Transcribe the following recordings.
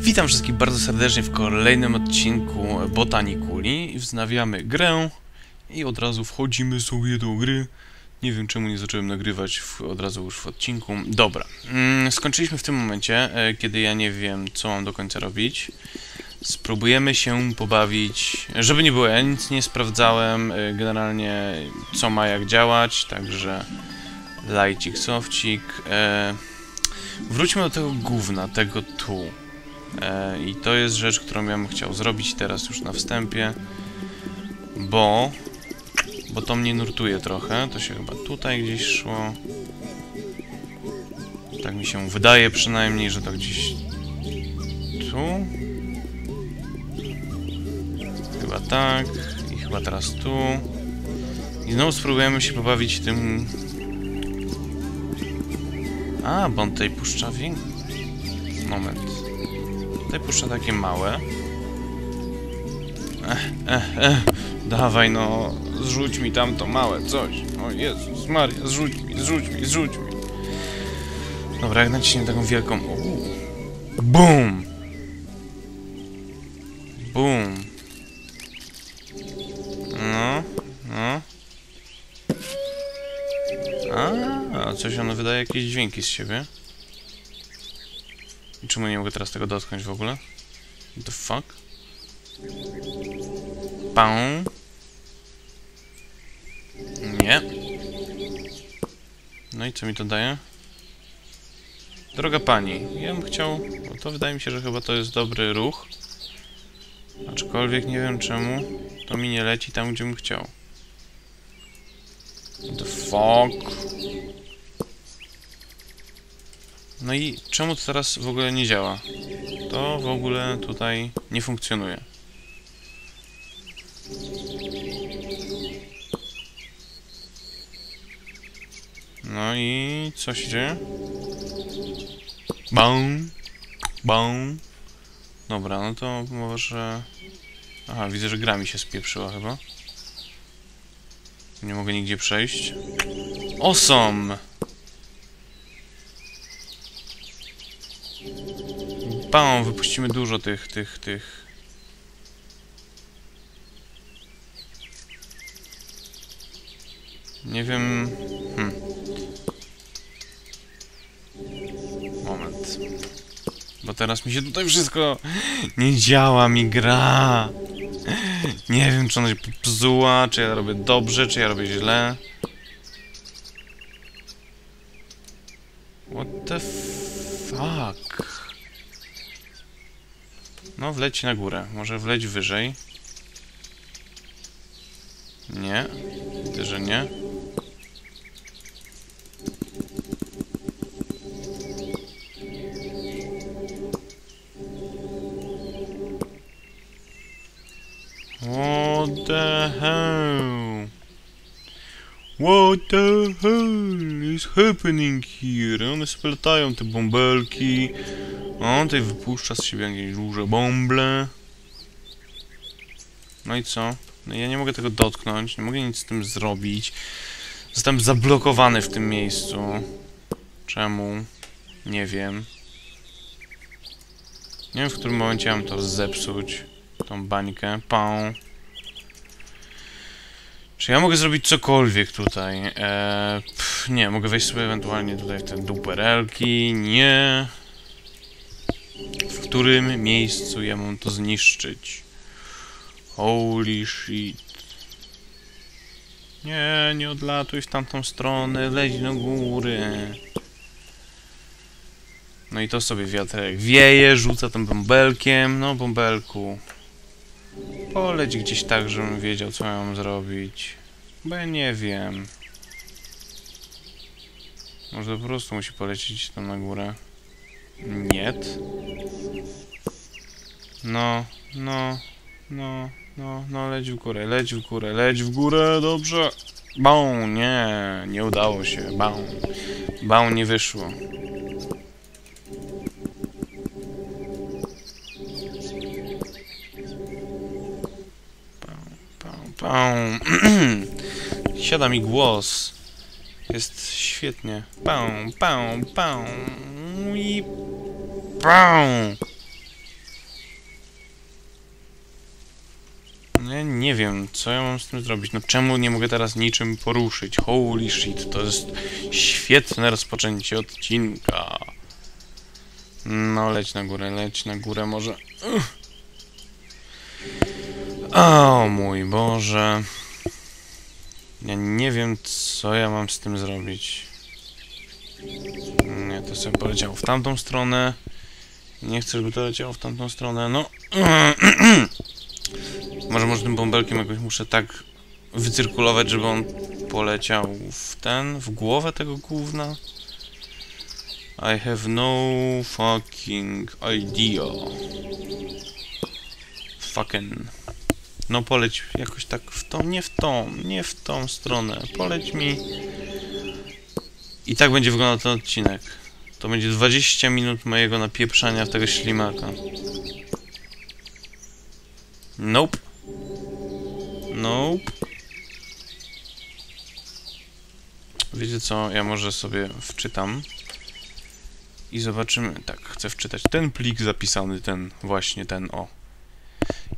Witam wszystkich bardzo serdecznie w kolejnym odcinku Botanikuli. Wznawiamy grę i od razu wchodzimy sobie do gry. Nie wiem czemu nie zacząłem nagrywać w, od razu już w odcinku. Dobra, mm, skończyliśmy w tym momencie, e, kiedy ja nie wiem co mam do końca robić. Spróbujemy się pobawić, żeby nie było, ja nic nie sprawdzałem e, generalnie co ma jak działać, także lajcik, sofcik. E, wróćmy do tego gówna, tego tu. E, I to jest rzecz, którą ja bym chciał zrobić teraz już na wstępie, bo... Bo to mnie nurtuje trochę, to się chyba tutaj gdzieś szło. Tak mi się wydaje przynajmniej, że to gdzieś tu. Chyba tak. I chyba teraz tu. I znowu spróbujemy się pobawić tym... A, bo on tutaj puszcza większy... Moment. Tutaj puszcza takie małe. Ech, ech, ech. Dawaj no, zrzuć mi tam to małe coś. O Jezus Maria, zrzuć mi, zrzuć mi, zrzuć mi. Dobra, jak naciśniemy taką wielką... Uuu. Bum! Bum. No, no. A, coś ono wydaje jakieś dźwięki z siebie. Czemu nie mogę teraz tego dotknąć w ogóle? What the fuck? Pão. Nie. No i co mi to daje? Droga pani, ja bym chciał... Bo to wydaje mi się, że chyba to jest dobry ruch. Aczkolwiek nie wiem czemu to mi nie leci tam, gdzie bym chciał. What the fuck? No i czemu to teraz w ogóle nie działa? To w ogóle tutaj nie funkcjonuje. No i co się dzieje? Bum, bum. Dobra, no to może... Aha, widzę, że gra mi się spieprzyła chyba. Nie mogę nigdzie przejść. Awesome! Bam, wypuścimy dużo tych, tych, tych. Nie wiem... Hmm. Moment. Bo teraz mi się tutaj wszystko... Nie działa mi gra. Nie wiem, czy ona się popsuła, czy ja robię dobrze, czy ja robię źle. What the fuck? No, wleć na górę. Może wleć wyżej. Nie. Widzę, że nie. What the hell? What the hell is happening here? One splatają te bąbelki. On tutaj wypuszcza z siebie jakieś duże bąble. No i co? No ja nie mogę tego dotknąć, nie mogę nic z tym zrobić. Zostałem zablokowany w tym miejscu. Czemu? Nie wiem. Nie wiem, w którym momencie mam to zepsuć. Tą bańkę. Pał. Czy ja mogę zrobić cokolwiek tutaj? Eee, pff, nie, mogę wejść sobie ewentualnie tutaj w te duperelki. Nie. Którym miejscu ja mam to zniszczyć? Holy shit. Nie, nie odlatuj w tamtą stronę, leć do góry. No i to sobie wiatrek wieje, rzuca tym bąbelkiem. No, bąbelku. Poleć gdzieś tak, żebym wiedział, co mam zrobić. Bo ja nie wiem. Może po prostu musi polecieć tam na górę. Niet. No, no, no, no, no, leć w górę, leć w górę, leć w górę, dobrze. Bał, nie, nie udało się, bał. Bał nie wyszło. Pał. Siada mi głos. Jest świetnie. Pał, pał, pał. I pał. Nie wiem, co ja mam z tym zrobić. No czemu nie mogę teraz niczym poruszyć? Holy shit, to jest świetne rozpoczęcie odcinka. No, leć na górę, leć na górę może. O mój Boże. Ja nie wiem, co ja mam z tym zrobić. Nie, to sobie poleciało w tamtą stronę. Nie chcę, żeby to leciało w tamtą stronę. No. Może może tym bąbelkiem jakoś muszę tak wycyrkulować, żeby on poleciał w ten, w głowę tego gówna. I have no fucking idea. Fucking. No poleć jakoś tak w tą, nie w tą, nie w tą stronę. Poleć mi. I tak będzie wyglądał ten odcinek. To będzie 20 minut mojego napieprzania w tego ślimaka. Nope. Nope. Wiecie co, ja może sobie wczytam i zobaczymy, tak, chcę wczytać ten plik zapisany, ten, właśnie ten, o.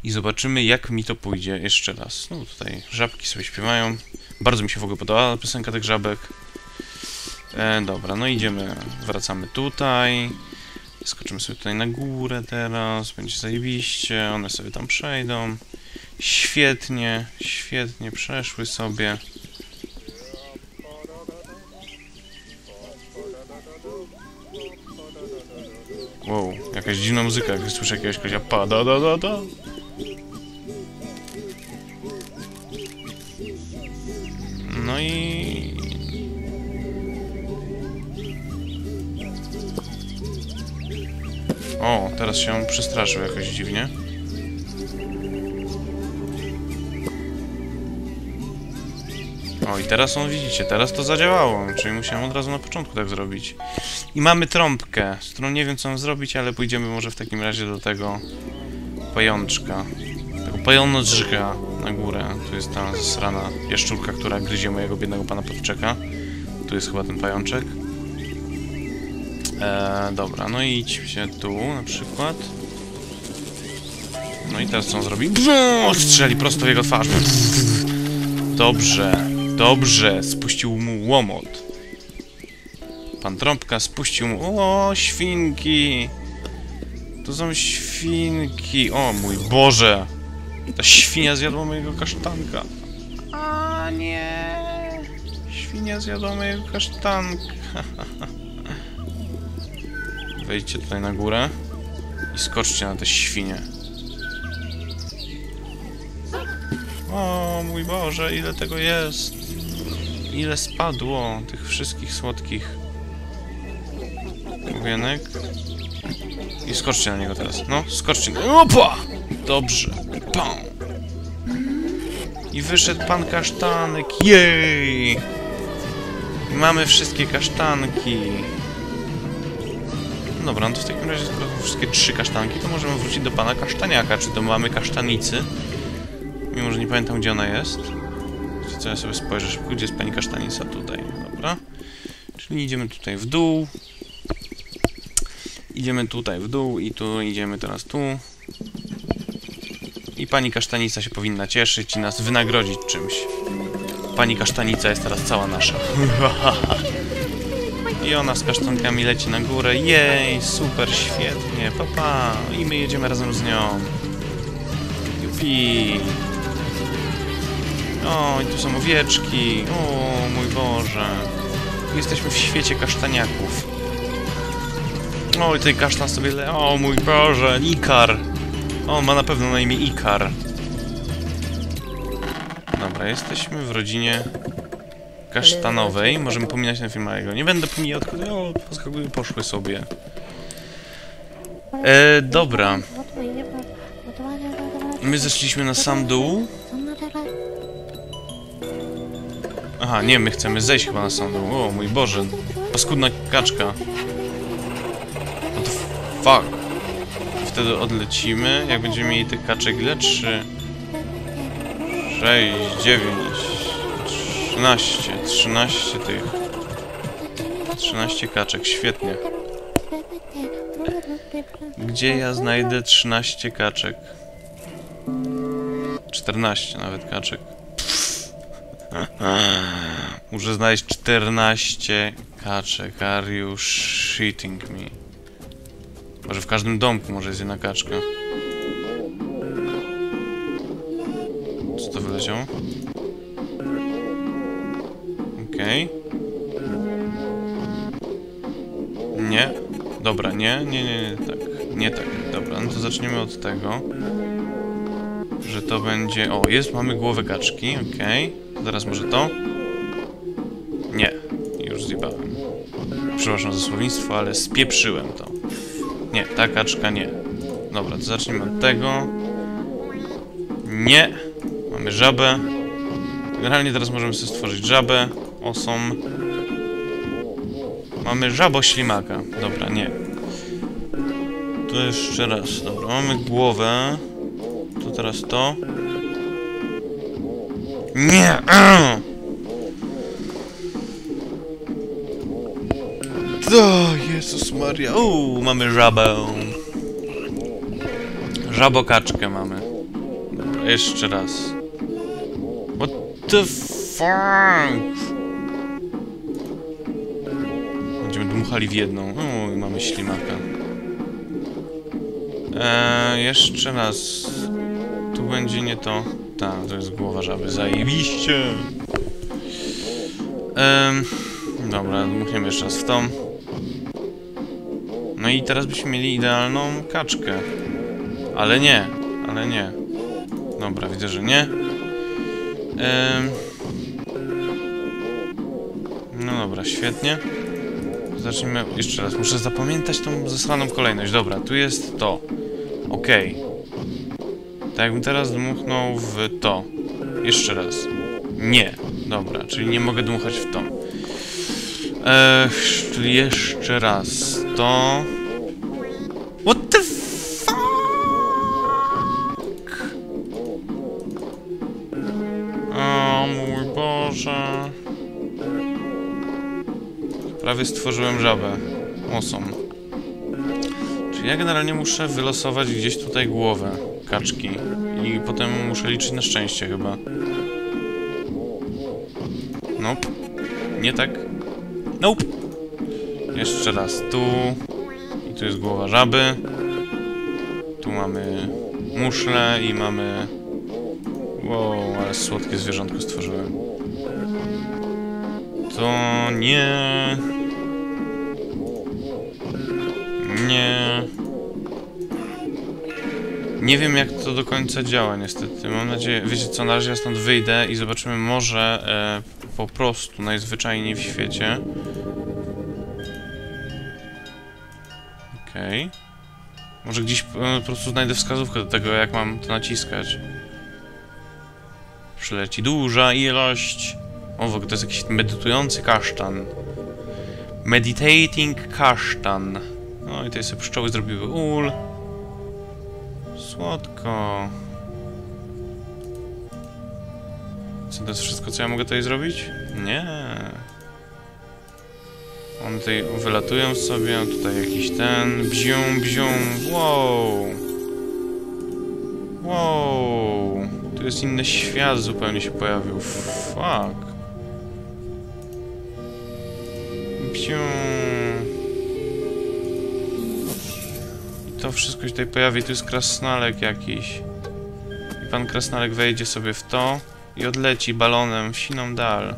I zobaczymy, jak mi to pójdzie jeszcze raz. No tutaj żabki sobie śpiewają. Bardzo mi się w ogóle podobała piosenka tych żabek. E, dobra, no idziemy, wracamy tutaj. Skoczymy sobie tutaj na górę teraz, będzie zajebiście, one sobie tam przejdą. Świetnie, świetnie przeszły sobie. Wow, jakaś dziwna muzyka, jak słyszę jakiegoś kozia pada da da da. No i... O, teraz się przestraszył jakoś dziwnie. I teraz on, widzicie, teraz to zadziałało, czyli musiałem od razu na początku tak zrobić. I mamy trąbkę, z którą nie wiem co mam zrobić, ale pójdziemy może w takim razie do tego pajączka. Tego pajączka na górę. Tu jest ta zasrana jaszczurka, która gryzie mojego biednego pana Podczeka. Tu jest chyba ten pajączek. Eee, dobra, no i idźcie tu na przykład. No i teraz co on zrobi? Strzeli prosto w jego twarz. Dobrze, dobrze, spuścił mu łomot. Pan Trąbka spuścił mu... O, świnki! To są świnki! O mój Boże! Ta świnia zjadła mojego kasztanka. A nie! Świnia zjadła mojego kasztanka. Wejdźcie tutaj na górę i skoczcie na te świnie. O mój Boże, ile tego jest! Ile spadło tych wszystkich słodkich główienek. I skoczcie na niego teraz. No, skoczcie. Opa! Dobrze. Pam! I wyszedł pan kasztanek. Jej! I mamy wszystkie kasztanki. Dobra, no to w takim razie skoro wszystkie trzy kasztanki, to możemy wrócić do pana kasztaniaka, czy to mamy kasztanicy. Mimo, że nie pamiętam, gdzie ona jest. Co, ja sobie spojrzę szybko, gdzie jest pani kasztanica? Tutaj, dobra. Czyli idziemy tutaj w dół. Idziemy tutaj w dół i tu idziemy teraz tu. I pani kasztanica się powinna cieszyć i nas wynagrodzić czymś. Pani kasztanica jest teraz cała nasza. I ona z kasztankami leci na górę. Jej, super, świetnie, papa. Pa. I my jedziemy razem z nią. Jupi. O, i tu są owieczki. O, mój Boże. Jesteśmy w świecie kasztaniaków. O, i ten kasztan sobie le... O, mój Boże, Ikar. O, ma na pewno na imię Ikar. Dobra, jesteśmy w rodzinie kasztanowej. Możemy pominąć ten film, ale go nie będę pomijał, tylko o, poskakuj, poszły sobie. E, dobra. My zeszliśmy na sam dół. Aha, nie, my chcemy zejść chyba na sam dół. O, mój Boże. Paskudna kaczka. What the fuck? Wtedy odlecimy. Jak będziemy mieli tych kaczek ile? 3, 6, 9, 13, 13 tych. 13 kaczek, świetnie. Gdzie ja znajdę 13 kaczek? 14 nawet kaczek. Muszę znaleźć 14 kaczek. Are you shitting me? Może w każdym domku może jest jedna kaczka. Co to wyleciało? Okej. Nie. Dobra, nie, nie, nie, nie, tak. Nie tak. Dobra, no to zaczniemy od tego. Że to będzie... O, jest, mamy głowę kaczki, okej. Zaraz może to? Nie. Już zjebałem. Przepraszam za słownictwo, ale spieprzyłem to. Nie, ta kaczka nie. Dobra, to zacznijmy od tego. Nie. Mamy żabę. Generalnie teraz możemy sobie stworzyć żabę. Osom. Mamy żabo-ślimaka. Dobra, nie. To jeszcze raz. Dobra, mamy głowę. To teraz to. Nie! O, Jezus Maria. Uuu, mamy żabę. Żabokaczkę mamy. Dobra, jeszcze raz. What the fuck? Będziemy dmuchali w jedną. O, mamy ślimaka. Eee, jeszcze raz. Tu będzie nie to. Ta, to jest głowa żaby. Zajebiście! Eee, dobra, dmuchniemy jeszcze raz w tą. No i teraz byśmy mieli idealną kaczkę. Ale nie, ale nie. Dobra, widzę, że nie. Eee, no dobra, świetnie. Zacznijmy jeszcze raz. Muszę zapamiętać tą zasraną kolejność. Dobra, tu jest to. Okej. Tak jakbym teraz dmuchnął w to. Jeszcze raz. Nie. Dobra, czyli nie mogę dmuchać w to. Eee, czyli jeszcze raz. To... What the fuck? O mój Boże. Prawie stworzyłem żabę. Osom. Czyli ja generalnie muszę wylosować gdzieś tutaj głowę kaczki. I potem muszę liczyć na szczęście chyba. Nope. Nie tak. Nope. Jeszcze raz tu. I tu jest głowa żaby. Tu mamy muszle i mamy... Wow, ale słodkie zwierzątko stworzyłem. To nie... Nie... Nie wiem jak to do końca działa niestety. Mam nadzieję... Wiecie co, na razie ja stąd wyjdę i zobaczymy może e, po prostu najzwyczajniej w świecie. Okej. Okay. Może gdzieś e, po prostu znajdę wskazówkę do tego, jak mam to naciskać. Przyleci duża ilość. O, w ogóle to jest jakiś medytujący kasztan. Meditating kasztan. No i tutaj sobie pszczoły zrobiły ul. Słodko. Co, to jest wszystko, co ja mogę tutaj zrobić? Nie. One tutaj wylatują sobie, tutaj jakiś ten... Bzium, bzium, wow. Wow. Tu jest inny świat zupełnie się pojawił. Fuck. Bzium. To wszystko się tutaj pojawi. Tu jest krasnalek jakiś. I pan krasnalek wejdzie sobie w to i odleci balonem w siną dal.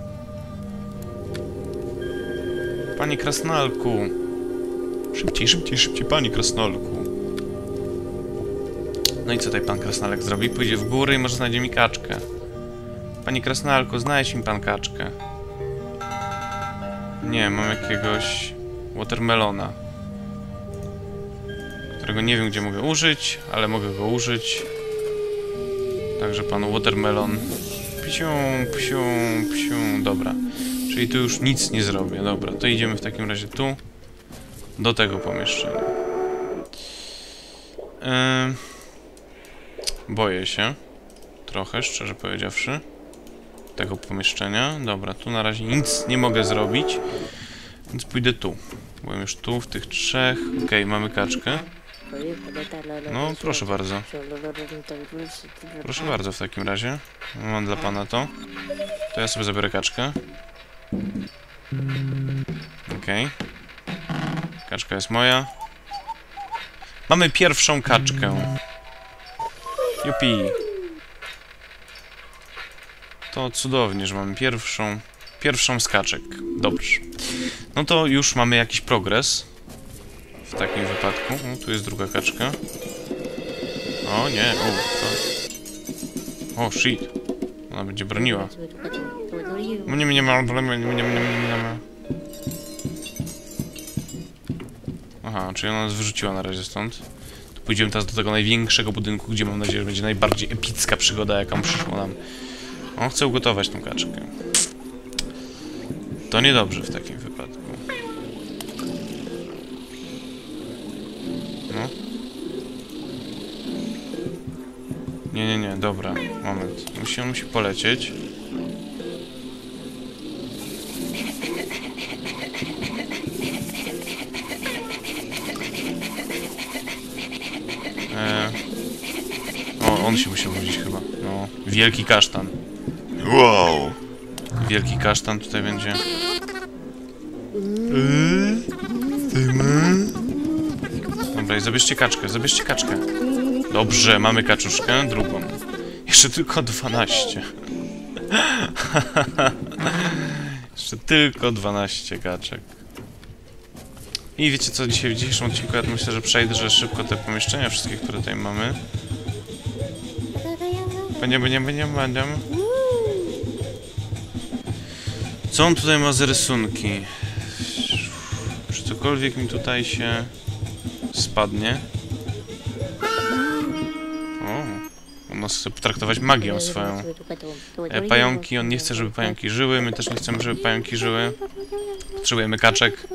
Panie krasnalku. Szybciej, szybciej, szybciej, panie krasnalku. No i co tutaj pan krasnalek zrobi? Pójdzie w góry i może znajdzie mi kaczkę. Panie krasnalku, znajdź mi pan kaczkę. Nie, mam jakiegoś watermelona którego nie wiem, gdzie mogę użyć, ale mogę go użyć. Także pan Watermelon. Psiu, psiu, psiu. Dobra. Czyli tu już nic nie zrobię. Dobra, to idziemy w takim razie tu. Do tego pomieszczenia. Yy... Boję się. Trochę, szczerze powiedziawszy. Tego pomieszczenia. Dobra, tu na razie nic nie mogę zrobić. Więc pójdę tu. Byłem już tu, w tych trzech. Okej, okay, mamy kaczkę. No, proszę bardzo. Proszę bardzo w takim razie. Mam dla pana to. To ja sobie zabiorę kaczkę. Okej. Kaczka jest moja. Mamy pierwszą kaczkę. Jupi. To cudownie, że mamy pierwszą... Pierwszą z kaczek. Dobrze. No to już mamy jakiś progres. W takim wypadku. O, tu jest druga kaczka. O nie, o, to... O, shit. Ona będzie broniła. Mnie, mnie, ma mnie, mnie, mnie, mnie, ma. Aha, czyli ona nas wyrzuciła na razie stąd. Pójdziemy teraz do tego największego budynku, gdzie mam nadzieję, że będzie najbardziej epicka przygoda, jaką przyszło nam. On chce ugotować tą kaczkę. To niedobrze w takim wypadku. Nie, nie, dobra. Moment. Musi, on musi polecieć. E... O, on się musi budzić chyba. No, wielki kasztan. Wow! Wielki kasztan tutaj będzie. Yy? Dobra, i zabierzcie kaczkę, zabierzcie kaczkę. Dobrze, mamy kaczuszkę, drugą. Jeszcze tylko 12. Jeszcze tylko 12 kaczek. I wiecie co, dzisiaj w dzisiejszym odcinku ja myślę, że przejdę, szybko te pomieszczenia wszystkie, które tutaj mamy. Będziemy, będziemy, będziemy, będziemy. Co on tutaj ma za rysunki? Czy cokolwiek mi tutaj się spadnie? Chce potraktować magią swoją. E, pająki, on nie chce, żeby pająki żyły, my też nie chcemy, żeby pająki żyły. Potrzebujemy kaczek.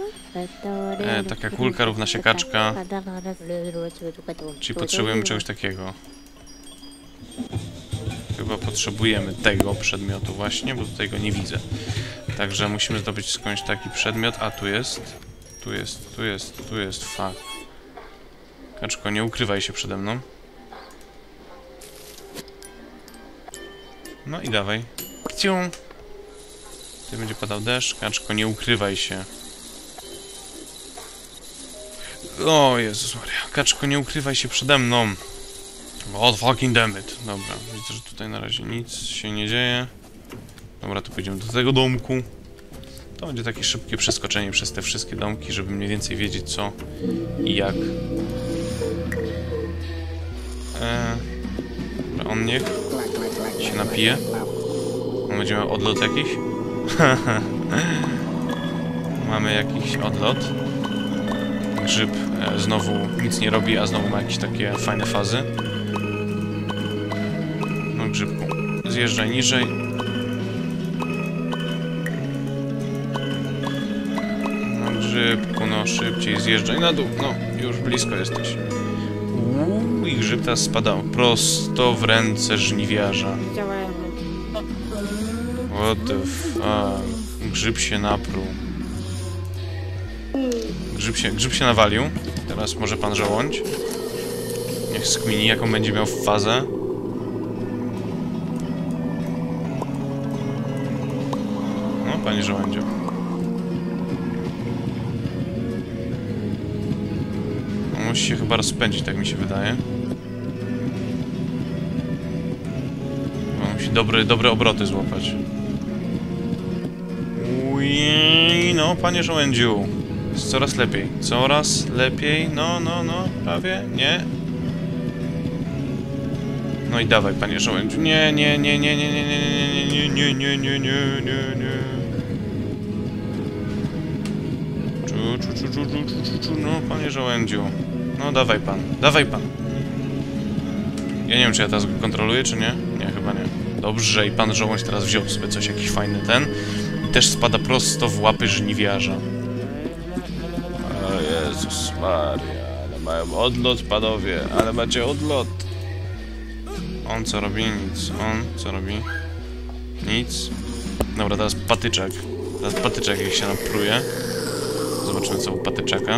E, taka kulka równa się kaczka. Czyli potrzebujemy czegoś takiego. Chyba potrzebujemy tego przedmiotu właśnie, bo tutaj go nie widzę. Także musimy zdobyć skądś taki przedmiot. A, tu jest. Tu jest, tu jest, tu jest, fuck. Kaczko, nie ukrywaj się przede mną. No i dawaj. Kciu. Tutaj będzie padał deszcz. Kaczko, nie ukrywaj się. O Jezus Maria. Kaczko, nie ukrywaj się przede mną. God fucking damn it. Dobra, widzę, że tutaj na razie nic się nie dzieje. Dobra, to pójdziemy do tego domku. To będzie takie szybkie przeskoczenie przez te wszystkie domki, żeby mniej więcej wiedzieć co i jak. Eee, on niech się napije. On będzie miał odlot jakiś? Mamy jakiś odlot. Grzyb e, znowu nic nie robi, a znowu ma jakieś takie fajne fazy. No grzybku. Zjeżdżaj niżej. No grzybku, no szybciej zjeżdżaj na dół. No, już blisko jesteś. Uuu, i grzyb teraz spadał prosto w ręce żniwiarza. What the fuck? Grzyb się napruł. Grzyb się, grzyb się nawalił. Teraz może pan żołądź. Niech skmini, jaką będzie miał fazę. No, panie żołędziu. On musi się chyba rozpędzić, tak mi się wydaje. Musi dobre, obroty złapać. Ujej, no, panie żołędziu. Jest coraz lepiej. Coraz lepiej. No, no, no. Prawie. Nie. No i dawaj, panie żołędziu. Nie, nie, nie, nie, nie, nie, nie, nie, nie, nie, nie, nie, nie, nie. Czu, czu, czu, czu, czu, czu, no, panie żołędziu. No, dawaj pan. Dawaj pan. Ja nie wiem, czy ja teraz go kontroluję, czy nie. Nie, nie. Dobrze, i pan żołądź teraz wziął sobie coś, jakiś fajny ten. I też spada prosto w łapy żniwiarza. O Jezus Maria, ale mają odlot, panowie, ale macie odlot. On co robi? Nic. On co robi? Nic. Dobra, teraz patyczek. Teraz patyczek jak się napruje. Zobaczymy co u patyczaka.